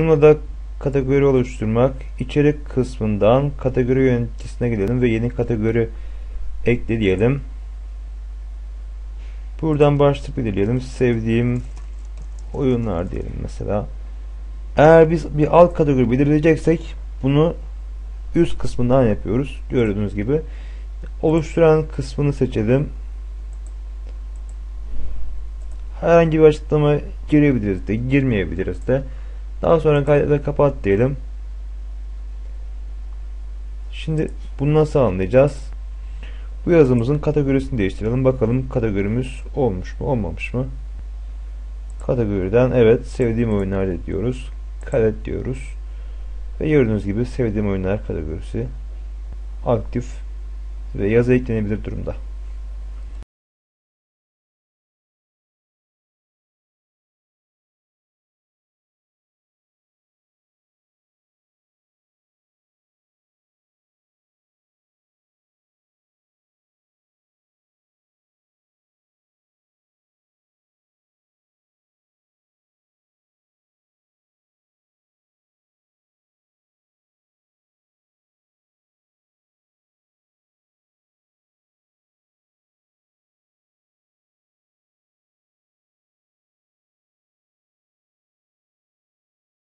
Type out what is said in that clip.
Şunla da kategori oluşturmak. İçerik kısmından kategori yöneticisine gidelim ve yeni kategori ekle diyelim. Buradan başlık belirleyelim. Sevdiğim oyunlar diyelim mesela. Eğer biz bir alt kategori belirleyeceksek bunu üst kısmından yapıyoruz. Gördüğünüz gibi. Oluşturan kısmını seçelim. Herhangi bir açıklama girebiliriz de, girmeyebiliriz de. Daha sonra kaydı kapat diyelim. Şimdi bunu nasıl anlayacağız? Bu yazımızın kategorisini değiştirelim. Bakalım kategorimiz olmuş mu, olmamış mı? Kategoriden evet sevdiğim oyunlar diyoruz. Kaydet diyoruz. Ve gördüğünüz gibi sevdiğim oyunlar kategorisi aktif ve yazı eklenebilir durumda.